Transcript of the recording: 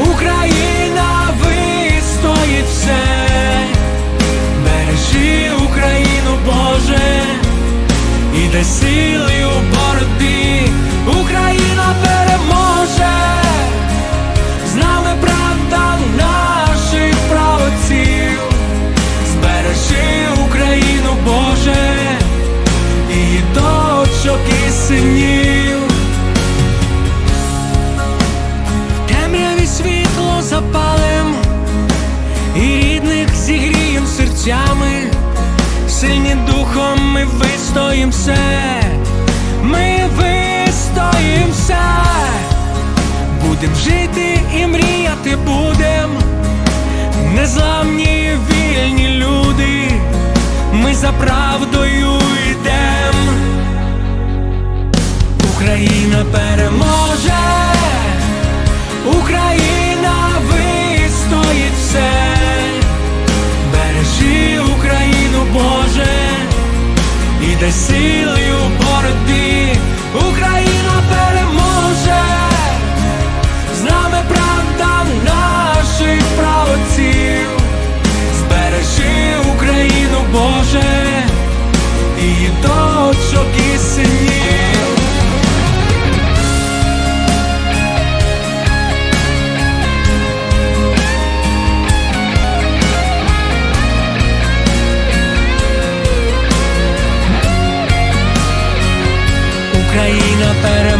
Україна вистоїть все, бережи Україну, Боже, і дай сили у боротьбі, сильні духом ми вистоїм ми вистоїм все, будем жити і мріяти будем, незламні вільні люди, ми за правдою йдем. Україна переможе, Україна Україна